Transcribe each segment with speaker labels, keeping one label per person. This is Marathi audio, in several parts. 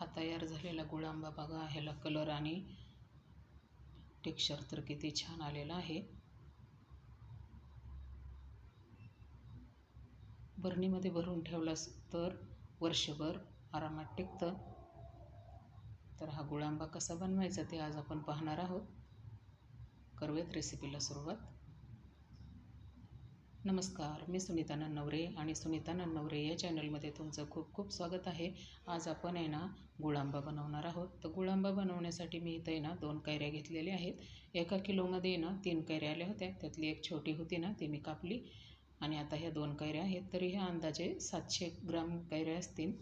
Speaker 1: हा तयार झालेला गुळांबा बघा. ह्याला कलर आणि टेक्स्चर तर किती छान आलेला आहे. बरणीमध्ये भरून ठेवलास तर वर्षभर आरामात टिकतं. तर हा गुळांबा कसा बनवायचा ते आज आपण पाहणार आहोत. करूयात रेसिपीला सुरुवात. नमस्कार मी सुनीता नन्नवरे आणि सुनीता नन्नवरे या चॅनलमध्ये तुमचं खूप खूप स्वागत आहे. आज आपण आहे ना गुळांबा बनवणार आहोत. तर गुळांबा बनवण्यासाठी मी इथं आहे ना दोन कैऱ्या घेतलेल्या आहेत. एका किलोमध्ये ना तीन कैऱ्या आल्या होत्या. त्यातली एक छोटी होती ना ती मी कापली. आणि आता ह्या दोन कैऱ्या आहेत. तरी ह्या अंदाजे सातशे ग्राम कैऱ्या असतील.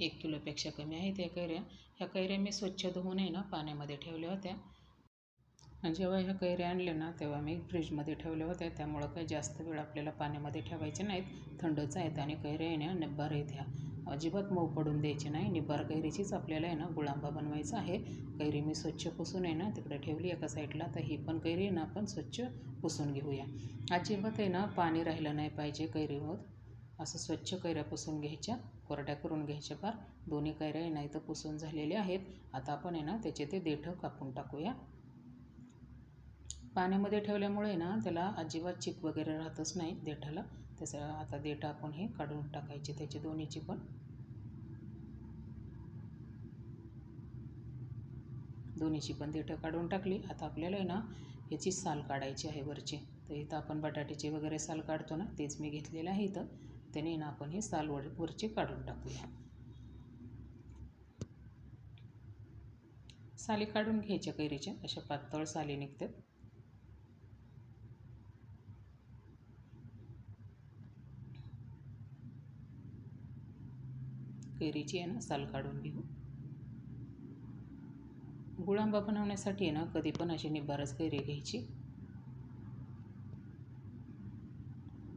Speaker 1: एक किलोपेक्षा कमी आहेत या कैऱ्या. ह्या कैऱ्या मी स्वच्छ धुवून आहे ना पाण्यामध्ये ठेवल्या होत्या. जेव्हा ह्या कैऱ्या आणले ना तेव्हा मी फ्रीजमध्ये ठेवल्या होत्या. त्यामुळं काही जास्त वेळ आपल्याला पाण्यामध्ये ठेवायचे नाहीत. थंडच आहेत आणि कैऱ्या आहे ना निब्बार आहेत ह्या अजिबात मऊ पडून द्यायची नाही. निब्बार कैरीचीच आपल्याला आहे ना गुळांबा बनवायचा आहे. कैरी मी स्वच्छ पुसून आहे ना तिकडे ठेवली एका साईडला. तर ही पण कैरी आहे ना आपण स्वच्छ पुसून घेऊया. अजिबात आहे ना पाणी राहिलं नाही पाहिजे कैरीवर. असं स्वच्छ कैऱ्या पुसून घ्यायच्या कोरड्या करून घ्यायच्या फार. दोन्ही कैऱ्या नाही तर पुसून झालेल्या आहेत. आता आपण आहे ना त्याचे ते देठं कापून टाकूया. पाण्यामध्ये ठेवल्यामुळे ना त्याला अजिबात चिक वगैरे राहतच नाही देठाला. त्याचं आता देठ आपण हे काढून टाकायचे त्याची दोन्हीची पण. दोन्हीची पण देठं काढून टाकली. आता आपल्याला आहे ना ह्याची साल काढायची आहे वरची. तर इथं आपण बटाट्याची वगैरे साल काढतो ना तेच मी घेतलेलं आहे इथं. त्याने ना आपण ही साल वर वरची काढून टाकूया. साली काढून घ्यायच्या कैरीच्या अशा पातळ साली निघतात. कैरीची आहे ना साल काढून घेऊ. गुळांबा बनवण्यासाठी आहे ना कधी पण अशी निबारच कैरी घ्यायची.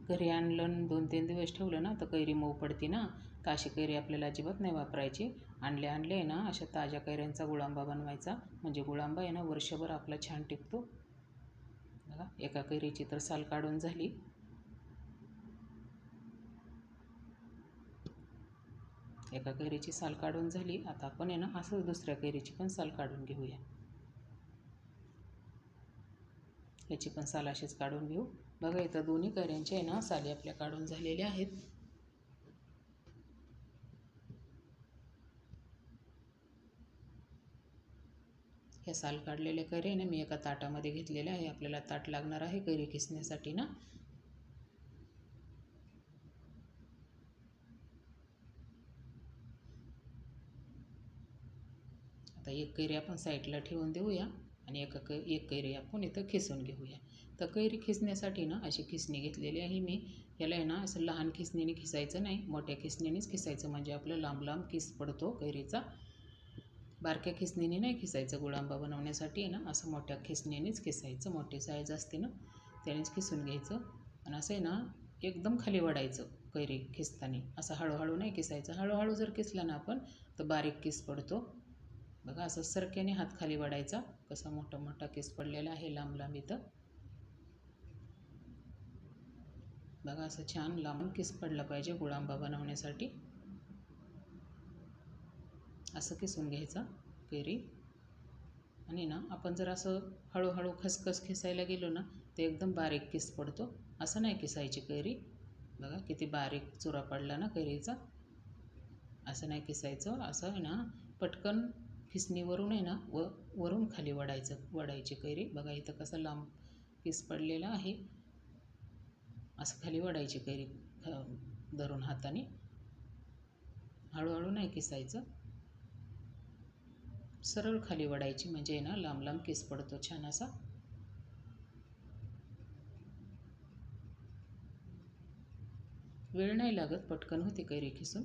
Speaker 1: घरी आणलं दोन तीन दिवस ठेवलं ना तर कैरी मऊ पडते ना तर अशी कैरी आपल्याला अजिबात नाही वापरायची. आणले आणले आहे ना अशा ताज्या कैऱ्यांचा गुळांबा बनवायचा. म्हणजे गुळांबा आहे ना वर्षभर आपला छान टिकतो. बघा एका कैरीची तर साल काढून झाली. एका कैरीची साल काढून झाली. आता आपण आहे ना असंच दुसऱ्या कैरीची पण साल काढून घेऊया. याची पण साल अशीच काढून घेऊ. बघा इथं दोन्ही कैऱ्यांच्या आहे ना साली आपल्या काढून झालेल्या आहेत. ह्या साल काढलेले कैरे ना मी एका ताटामध्ये घेतलेल्या आहे. आपल्याला ताट लागणार आहे कैरी किसण्यासाठी ना. आता एक कैरी आपण साईडला ठेवून देऊया आणि एका कै एक कैरी आपण इथं खिसून घेऊया. तर कैरी खिसण्यासाठी ना अशी खिसणी घेतलेली आहे मी. याला आहे ना असं लहान खिसणीने खिसायचं नाही मोठ्या खिसणीनेच खिसायचं. म्हणजे आपलं लांब लांब किस पडतो कैरीचा. बारक्या खिसणीने नाही खिसायचं गुळांबा बनवण्यासाठी आहे ना असं मोठ्या खिसणीनेच खिसायचं. मोठी साईज असते ना त्यानेच खिसून घ्यायचं. आणि असं आहे ना एकदम खाली वडायचं कैरी खिसताना. असं हळूहळू नाही किसायचं हळूहळू जर किसला ना आपण तर बारीक किस पडतो. बघा असं सरक्याने हात खाली वाढायचा. कसा मोठा मोठा केस पडलेला आहे लांब लांब इथं. बघा असं छान लांबून केस पडला पाहिजे गुळांबा बनवण्यासाठी. असं किसून घ्यायचा कैरी. आणि ना आपण जर असं हळूहळू खसखस खिसायला गेलो ना ते एकदम बारीक किस पडतो. असं नाही किसायची कैरी. बघा किती बारीक चुरा पडला ना कैरीचा. असं नाही किसायचं. असं आहे ना पटकन खिसणीवरून आहे ना व वरून खाली वडायचं वडायची कैरी. बघा इथं कसं लांब किस पडलेला आहे. असं खाली वडायची कैरी धरून हाताने. हळूहळू नाही किसायचं सरळ खाली वडायची म्हणजे ना लांब लांब केस पडतो छान असा. वेळ नाही लागत पटकन होते कैरी खिसून.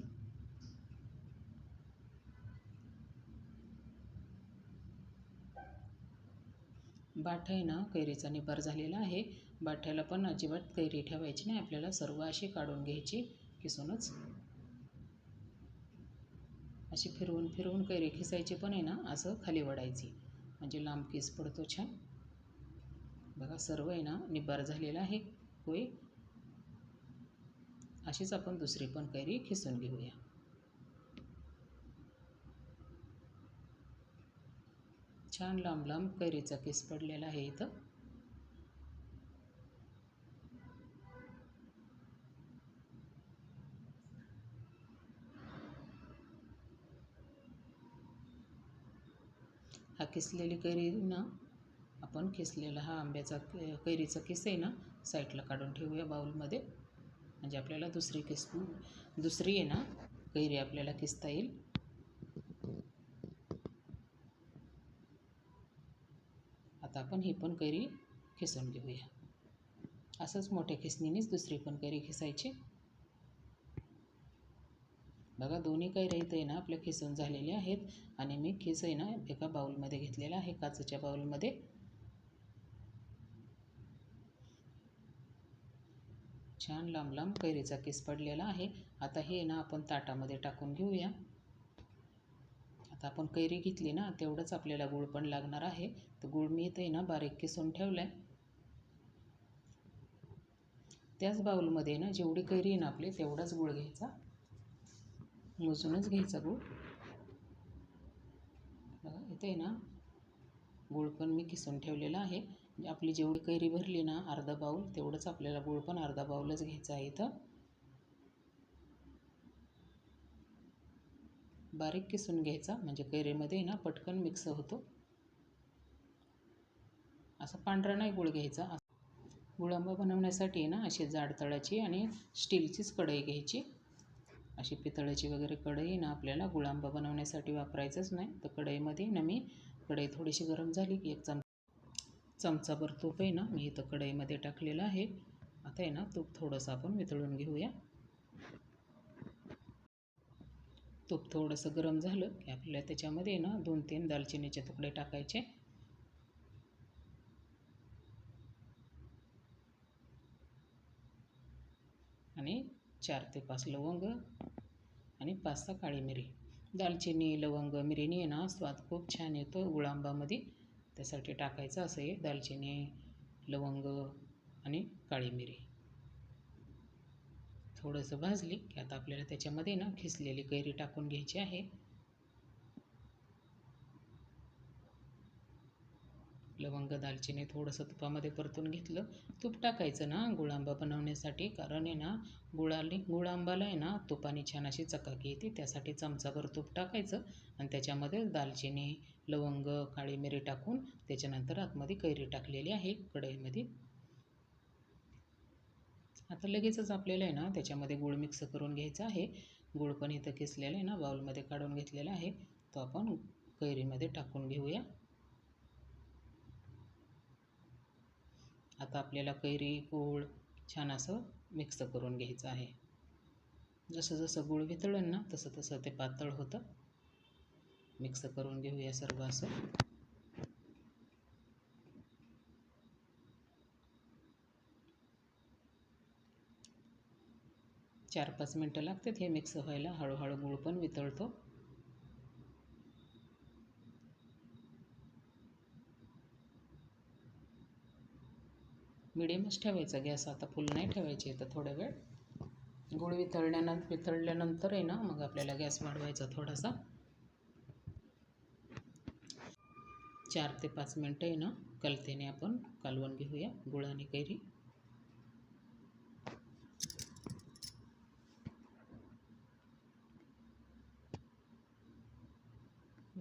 Speaker 1: बाठा आहे ना कैरीचा निबार झालेला आहे. बाठ्याला पण अजिबात कैरी ठेवायची नाही. आपल्याला सर्व अशी काढून घ्यायची किसूनच. अशी फिरवून फिरवून कैरी खिसायची पण आहे ना असं खाली वडायची म्हणजे लांब केस पडतो छान. बघा सर्व आहे ना निबार झालेला आहे. होय? अशीच आपण दुसरी पण कैरी खिसून घेऊया. छान लांब लांब कैरीचा केस पडलेला आहे इथं. हा किसलेली कैरी ना आपण किसलेला हा आंब्याचा कैरीचा किस आहे ना साईडला काढून ठेवूया बाऊलमध्ये म्हणजे आपल्याला दुसरी किस दुसरी आहे ना कैरी आपल्याला किसता येईल. आता आपण ही पण कैरी खिसून घेऊया. असंच मोठ्या खिसणीनेच दुसरी पण कैरी खिसायची. बघा दोन्ही कैऱ्या इथं आहे ना आपल्या खिसून झालेल्या आहेत आणि मी खिस आहे ना एका बाउलमध्ये घेतलेला आहे काचेच्या बाउलमध्ये. छान लांब लांब कैरीचा किस पडलेला आहे. आता हे ना आपण ताटामध्ये टाकून घेऊया. आता आपण कैरी घेतली ना तेवढंच आपल्याला गुळ पण लागणार आहे. तर गुळ मी इथे ना बारीक किसून ठेवलं आहे त्याच बाऊलमध्ये ना जेवढी कैरी आहे ना आपली तेवढाच गुळ घ्यायचा. मोजूनच घ्यायचा गूळ. बघा इथे ना गूळ पण मी किसून ठेवलेला आहे. आपली जेवढी कैरी भरली ना अर्धा बाऊल तेवढंच आपल्याला गूळ पण अर्धा बाऊलच घ्यायचा आहे इथं. बारीक किसून घ्यायचा म्हणजे कैरीमध्ये ना पटकन मिक्स होतो. असा पांढरा नाही गुळ घ्यायचा. गुळांबा बनवण्यासाठी ना अशी जाड तळाची आणि स्टीलचीच कढई घ्यायची. अशी पितळाची वगैरे कढई ना आपल्याला गुळांबा बनवण्यासाठी वापरायचंच नाही. तर कढईमध्ये ना मी कढई थोडीशी गरम झाली की एक चम चमचाभर तूप आहे ना मी इथं कढईमध्ये टाकलेलं आहे. आता आहे ना तूप थोडंसं आपण वितळून घेऊया. तूप थोडंसं गरम झालं की आपल्याला त्याच्यामध्ये ना दोन तीन दालचिनीचे तुकडे टाकायचे. आणि चार ते पाच लवंग आणि पाच सहा काळी मिरी. दालचिनी लवंग मिरीने आहे ना स्वाद खूप छान येतो गुळांबामध्ये. त्यासाठी टाकायचं असं आहे दालचिनी लवंग आणि काळी मिरी. थोडंसं भाजली की आता आपल्याला त्याच्यामध्ये ना खिसलेली कैरी टाकून घ्यायची आहे. लवंग दालचिनी थोडंसं तुपामध्ये परतून घेतलं. तूप टाकायचं ना गुळांबा बनवण्यासाठी. कारण आहे ना गुळाली गुळांबाला आहे ना तुपाने छान अशी चकाकी येते. त्यासाठी चमचाभर तूप टाकायचं आणि त्याच्यामध्ये दालचिनी लवंग काळी मिरी टाकून त्याच्यानंतर आतमध्ये कैरी टाकलेली आहे. कढईमध्ये आता लगेचच आपल्याला आहे ना त्याच्यामध्ये गुळ मिक्स करून घ्यायचा आहे. गुळ पण इथं किसलेलं आहे ना बाउलमध्ये काढून घेतलेला आहे. तो आपण कैरीमध्ये टाकून घेऊया. आता आपल्याला कैरी गूळ छान असं मिक्स करून घ्यायचं आहे. जसं जसं गूळ वितळेल ना तसं तसं ते पातळ होतं. मिक्स करून घेऊया सर्व असं. चार पाच मिनटं लागतात. हे मिक्स व्हायला हळूहळू गूळ पण वितळतो. मिडियमच ठेवायचा. गॅस आता फुल नाही ठेवायची तर थोडा वेळ. गुळ वितळल्यानंतर वितळल्यानंतर आहे ना मग आपल्याला गॅस वाढवायचा थोडासा. चार ते पाच मिनटं आहे ना कलतेने आपण कालवून घेऊया. गुळ आणि कैरी.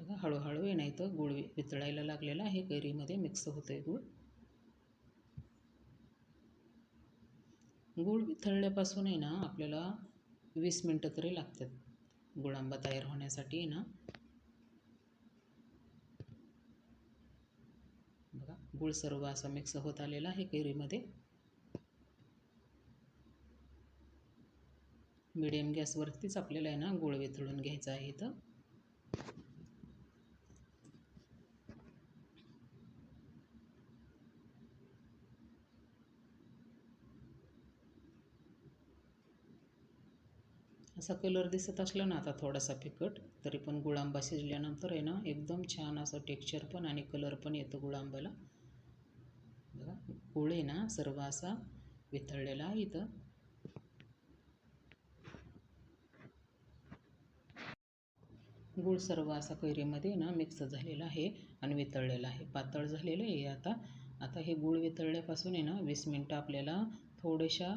Speaker 1: बघा हळूहळू आहे नाही तर गुळ वितळायला लागलेला आहे. कैरीमध्ये मिक्स होतं आहे गुळ. गूळ वितळल्यापासून आहे ना आपल्याला वीस मिनटं तरी लागतात. गुळांबा तयार होण्यासाठी आहे ना. बघा गूळ सर्व असा मिक्स होत आलेला आहे कैरीमध्ये. मिडियम गॅसवरतीच आपल्याला आहे ना गूळ वितळून घ्यायचा आहे इथं. असा कलर दिसत असला ना आता थोडासा फिकट तरी पण गुळांबा शिजल्यानंतर आहे ना एकदम छान असं टेक्स्चर पण आणि कलर पण येतो गुळांबाला. बघा गुळ आहे ना सर्व असा वितळलेला आहे इथं. गूळ सर्व असा कैरीमध्ये ना मिक्स झालेला आहे आणि वितळलेला आहे. पातळ झालेलं आहे आता. आता हे गूळ वितळल्यापासून आहे ना वीस मिनटं आपल्याला थोड्याशा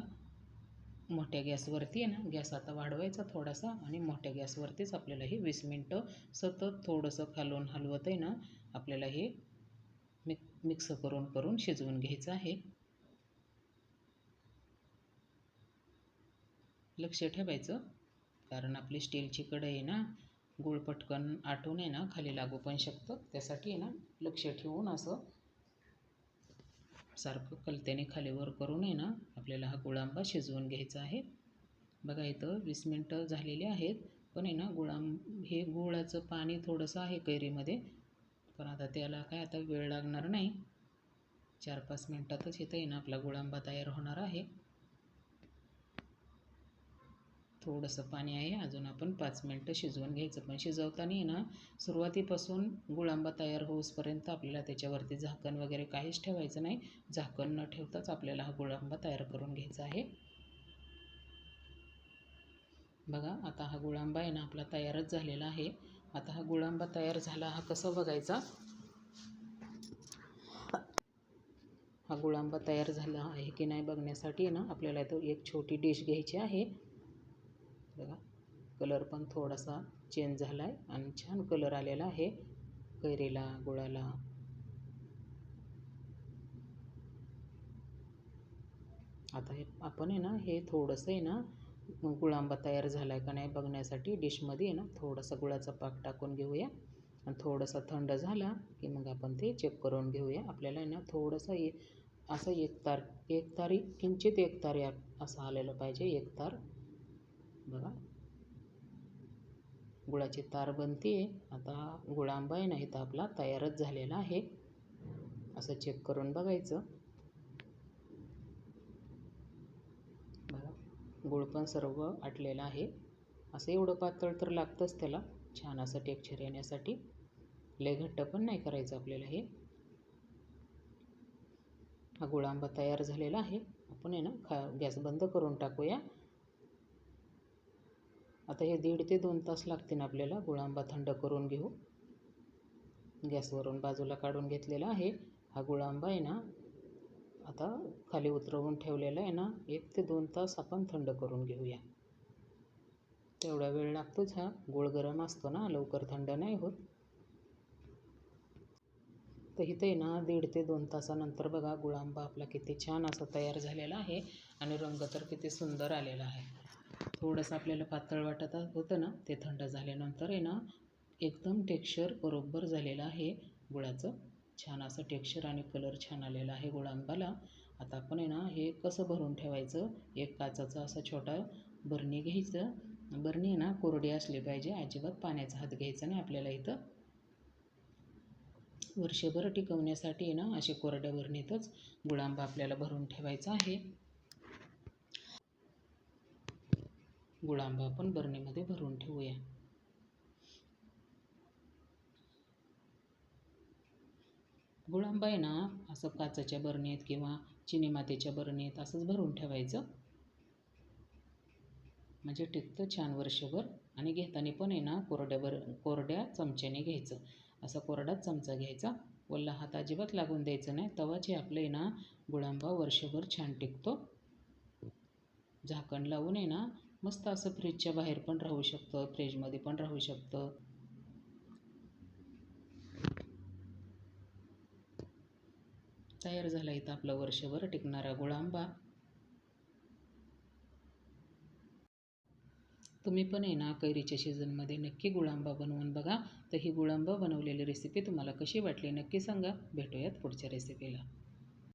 Speaker 1: मोठ्या गॅसवरती आहे ना गॅस आता वाढवायचा थोडासा आणि मोठ्या गॅसवरतीच आपल्याला हे वीस मिनटं सतत थोडंसं खालून हलवत आहे ना आपल्याला हे मिक मिक्स करून करून शिजवून घ्यायचं आहे. लक्ष ठेवायचं कारण आपली स्टीलची कढई आहे ना गूळ पटकन आटून आहे ना खाली लागू पण शकतं. त्यासाठी आहे ना लक्ष ठेवून असं सारखं कलत्याने खाली वर करून आहे ना आपल्याला हा गुळांबा शिजवून घ्यायचा आहे. बघा इथं वीस मिनटं झालेली आहेत पण आहे ना गुळांब हे गुळाचं पाणी थोडंसं आहे कैरीमध्ये पण आता त्याला काय आता वेळ लागणार नाही. चार पाच मिनटातच इथं आहे ना आपला गुळांबा तयार होणार आहे. थोडंसं पाणी आहे. अजून आपण पाच मिनटं शिजवून घ्यायचं. पण शिजवताना ना सुरुवातीपासून गुळांबा तयार होऊसपर्यंत आपल्याला त्याच्यावरती झाकण वगैरे काहीच ठेवायचं नाही. झाकण न ठेवताच आपल्याला हा गुळांबा तयार करून घ्यायचा आहे. बघा आता हा गुळांबा आहे ना आपला तयारच झालेला आहे. आता हा गुळांबा तयार झाला हा कसं बघायचा? हा गुळांबा तयार झाला आहे की नाही बघण्यासाठी ना आपल्याला तो एक छोटी डिश घ्यायची आहे. बघा कलर पण थोडासा चेंज झाला आहे आणि छान कलर आलेला आहे. कैरीला गुळाला. आता हे आपण आहे ना हे थोडंसं आहे ना गुळांबा तयार झाला आहे का नाही बघण्यासाठी डिशमध्ये आहे ना थोडासा गुळाचा पाक टाकून घेऊया. आणि थोडासा थंड झाला की मग आपण ते चेक करून घेऊया. आपल्याला आहे ना थोडंसं ए असं एक तार एक तारी किंचित एक तारी असं आलेलं पाहिजे एक तार. बघा. गुळाची तार बनते आता गुळांबा आहे ना इथं आपला तयारच झालेला आहे. असं चेक करून बघायचं. बघा गुळ पण सर्व आटलेलं आहे. असं एवढं पातळ तर लागतंच त्याला. छान असं टेक्चर येण्यासाठी. लय घट्ट पण नाही करायचं आपल्याला हे. हा गुळांबा तयार झालेला आहे. आपण आहे ना खा गॅस बंद करून टाकूया. आता हे दीड ते दोन तास लागतील आपल्याला गुळांबा थंड करून घेऊ. गॅसवरून बाजूला काढून घेतलेला आहे. हा गुळांबा आहे ना आता खाली उतरवून ठेवलेला आहे ना एक ते दोन तास आपण थंड करून घेऊया. तेवढा वेळ लागतोच हा. गुळ गरम असतो ना लवकर थंड नाही होत. तर इथे ना दीड ते दोन तासानंतर बघा गुळांबा आपला किती छान असा तयार झालेला आहे आणि रंग तर किती सुंदर आलेला आहे. थोडंसं आपल्याला पातळ वाटत होतं ना ते थंड झाल्यानंतर आहे ना एकदम टेक्स्चर बरोबर झालेलं आहे. गुळाचं छान असं टेक्स्चर आणि कलर छान आलेला आहे गुळांबाला. आता आपण आहे ना हे कसं भरून ठेवायचं? एक काचाचा असा छोटा बरणी घ्यायचं. बरणी आहे ना कोरडी असली पाहिजे. अजिबात पाण्याचा हात घ्यायचा नाही आपल्याला इथं. वर्षभर टिकवण्यासाठी आहे ना असे कोरड्या बरणीतच गुळांबा आपल्याला भरून ठेवायचा आहे. गुळांबा आपण बरणीमध्ये भरून ठेवूया. गुळांबा आहे ना असं काचाच्या बरणीत किंवा चिनी मातीच्या बरणीत असंच भरून ठेवायचं. म्हणजे टिकतं छान वर्षभर आणि घेताना पण आहे ना कोरड्या बर कोरड्या चमच्याने घ्यायचं. असा कोरडाच चमचा घ्यायचा. वल्ला हात अजिबात लागून द्यायचं नाही. तवाचे आपलं आहे ना गुळांबा वर्षभर छान टिकतो. झाकण लावून आहे ना मस्त असं फ्रीजच्या बाहेर पण राहू शकतं फ्रीजमध्ये पण राहू शकतं. तयार झाला इथं आपला वर्षभर टिकणारा गुळांबा. तुम्ही पण आहे ना कैरीच्या सीझनमध्ये नक्की गुळांबा बनवून बघा. तर ही गुळांबा बनवलेली रेसिपी तुम्हाला कशी वाटली नक्की सांगा. भेटूयात पुढच्या रेसिपीला